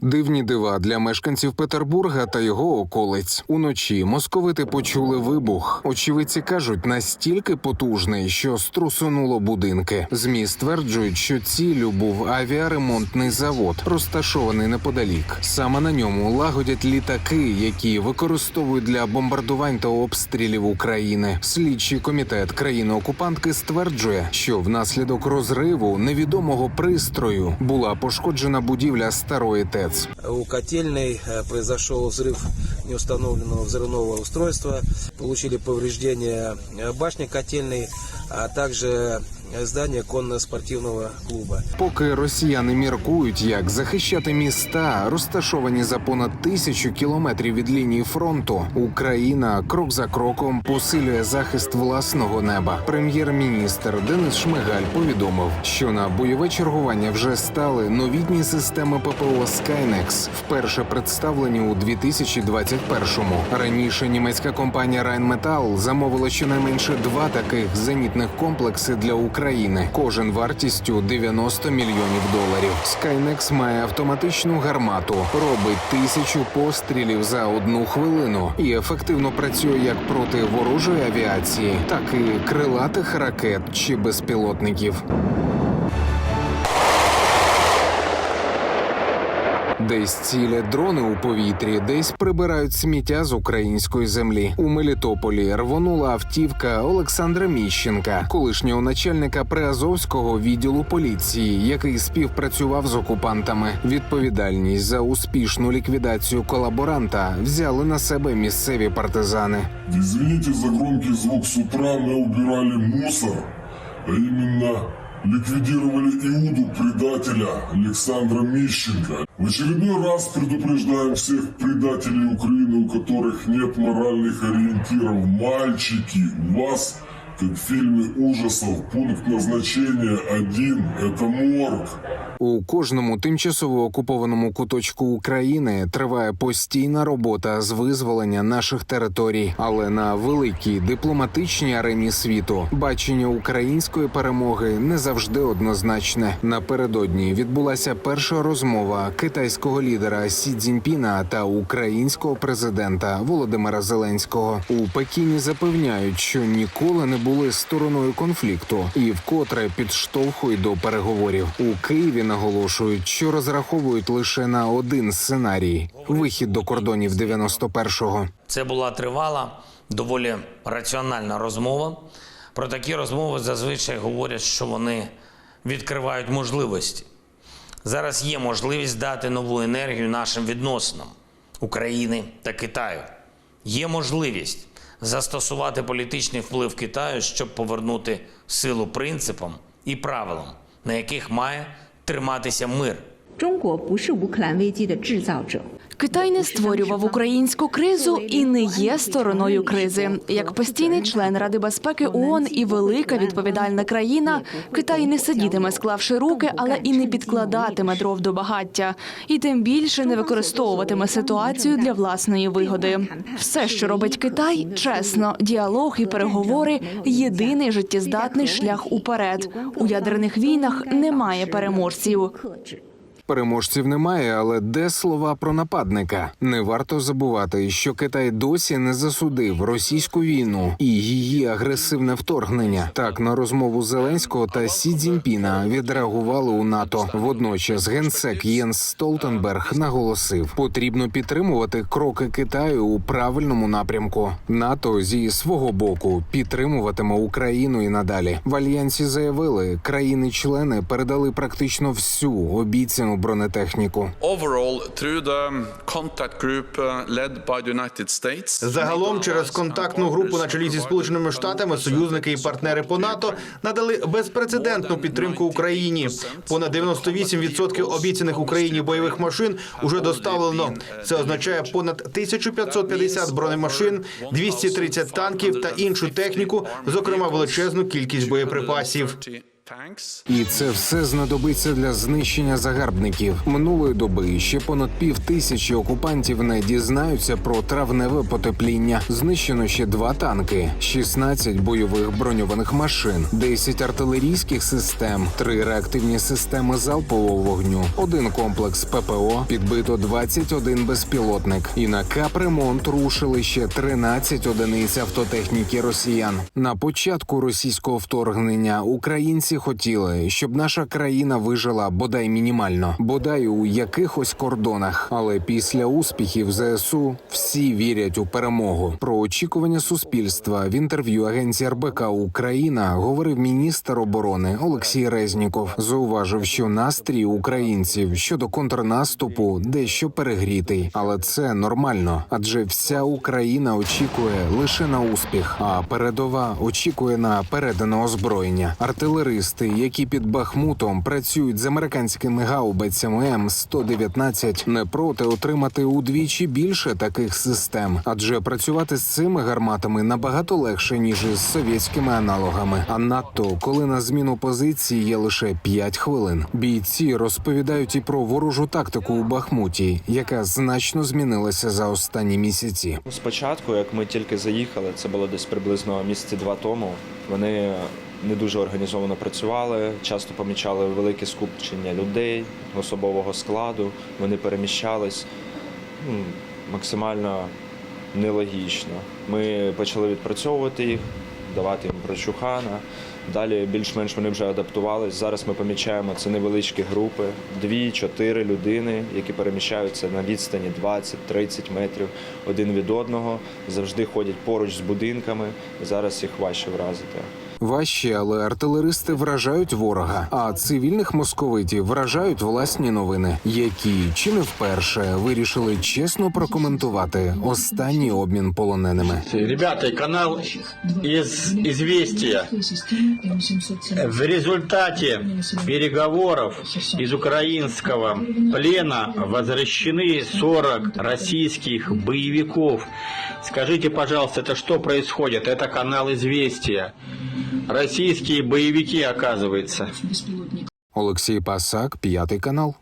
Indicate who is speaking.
Speaker 1: Дивні дива для мешканців Петербурга та його околиць. Уночі московити почули вибух. Очевидці кажуть, настільки потужний, що струсунуло будинки. Змі стверджують, що ціллю був авіаремонтний завод, розташований неподалік. Саме на ньому лагодять літаки, які використовують для бомбардувань та обстрілів України. Слідчий комітет країни-окупантки стверджує, що внаслідок розриву невідомого пристрою була пошкоджена будівля старої ТЕЦ.
Speaker 2: У котельной э, произошел взрыв неустановленного взрывного устройства. Получили повреждения э, башни котельной, а также здание конно-спортивного клуба.
Speaker 1: Поки росіяни міркують, як захищати міста, розташовані за понад тисячу кілометрів від лінії фронту, Україна крок за кроком посилює захист власного неба. Прем'єр-міністр Денис Шмигаль повідомив, що на бойове чергування вже стали новітні системи ППО Skynex, вперше представлені у 2021-му. Раніше німецька компанія Rheinmetall замовила щонайменше два таких зенітних комплекси для України, кожен вартістю 90 мільйонів доларів. Skynex має автоматичну гармату, робить тисячу пострілів за одну хвилину і ефективно працює як проти ворожої авіації, так і крилатих ракет чи безпілотників. Десь цілять дрони у повітрі, десь прибирають сміття з української землі. У Мелітополі рвонула автівка Олександра Міщенка, колишнього начальника Приазовського відділу поліції, який співпрацював з окупантами. Відповідальність за успішну ліквідацію колаборанта взяли на себе місцеві партизани.
Speaker 3: Извините за громкий звук. С утра мы убирали мусор, а именно ликвидировали Иуду, предателя Александра Мищенко. В очередной раз предупреждаем всех предателей Украины, у которых нет моральных ориентиров. Мальчики, у вас, как в фильме ужасов, пункт назначения один – это морг.
Speaker 1: У кожному тимчасово окупованому куточку України триває постійна робота з визволення наших територій, але на великій дипломатичній арені світу бачення української перемоги не завжди однозначне. Напередодні відбулася перша розмова китайського лідера Сі Цзіньпіна та українського президента Володимира Зеленського. У Пекіні запевняють, що ніколи не були стороною конфлікту і вкотре підштовхують до переговорів. У Києві наголошують, що розраховують лише на один сценарій вихід до кордонів 91-го.
Speaker 4: Це була тривала, доволі раціональна розмова. Про такі розмови зазвичай говорять, що вони відкривають можливості. Зараз є можливість дати нову енергію нашим відносинам України та Китаю. Є можливість застосувати політичний вплив Китаю, щоб повернути силу принципам і правилам, на яких має триматися мир.
Speaker 5: Китай не створював українську кризу і не є стороною кризи. Як постійний член Ради безпеки ООН і велика відповідальна країна, Китай не сидітиме, склавши руки, але і не підкладатиме дров до багаття, і тим більше не використовуватиме ситуацію для власної вигоди. Все, що робить Китай, чесно, діалог і переговори єдиний життєздатний шлях уперед. У ядерних війнах немає переможців.
Speaker 1: Переможців немає, але де слова про нападника? Не варто забувати, що Китай досі не засудив російську війну і її агресивне вторгнення. Так на розмову Зеленського та Сі Цзіньпіна відреагували у НАТО. Водночас генсек Єнс Столтенберг наголосив, потрібно підтримувати кроки Китаю у правильному напрямку. НАТО зі свого боку підтримуватиме Україну і надалі. В альянсі заявили, країни-члени передали практично всю обіцяну бронетехніку.
Speaker 6: Uh,
Speaker 7: Загалом через контактну групу на чолі зі сполученими штатами союзники і партнери по НАТО надали безпрецедентну підтримку Україні. Понад 98% обіцяних Україні бойових машин уже доставлено. Це означає понад 1550 бронемашин, 230 танків та іншу техніку, зокрема величезну кількість боєприпасів.
Speaker 1: І це все знадобиться для знищення загарбників. Минулої доби ще понад пів тисячі окупантів не дізнаються про травневе потепління. Знищено ще два танки, 16 бойових броньованих машин, 10 артилерійських систем, три реактивні системи залпового вогню, один комплекс ППО, підбито 21 безпілотник. І на капремонт рушили ще 13 одиниць автотехніки росіян. На початку російського вторгнення українці хотіли, щоб наша країна вижила бодай мінімально, бодай у якихось кордонах. Але після успіхів ЗСУ всі вірять у перемогу. Про очікування суспільства в інтерв'ю агенції РБК Україна говорив міністр оборони Олексій Резніков. Зауважив, що настрій українців щодо контрнаступу дещо перегрітий, але це нормально, адже вся Україна очікує лише на успіх, а передова очікує на передане озброєння. Артилеристи, які під Бахмутом працюють з американськими гаубицями М119, не проти отримати удвічі більше таких систем, адже працювати з цими гарматами набагато легше ніж із совєтськими аналогами. А надто коли на зміну позиції є лише 5 хвилин. Бійці розповідають і про ворожу тактику у Бахмуті, яка значно змінилася за останні місяці.
Speaker 8: Спочатку, як ми тільки заїхали, це було десь приблизно місяці два тому. Вони не дуже організовано працювали, часто помічали велике скупчення людей, особового складу. Вони переміщались ну, максимально нелогічно. Ми почали відпрацьовувати їх, давати їм прочухана. Далі більш-менш вони вже адаптувались. Зараз ми помічаємо це невеличкі групи, дві-чотири людини, які переміщаються на відстані 20-30 метрів один від одного, завжди ходять поруч з будинками. Зараз їх важче вразити.
Speaker 1: Важче, але артилеристи вражають ворога, а цивільних московитів вражають власні новини, які чи не вперше вирішили чесно прокоментувати останній обмін полоненими.
Speaker 9: Ребята, канал из «Известия». В результате переговоров из украинского плена возвращены 40 российских боевиков. Скажите, пожалуйста, это что происходит? Это канал «Известия». Российские боевики, оказывается.
Speaker 1: Олексій Пасак, п'ятий канал.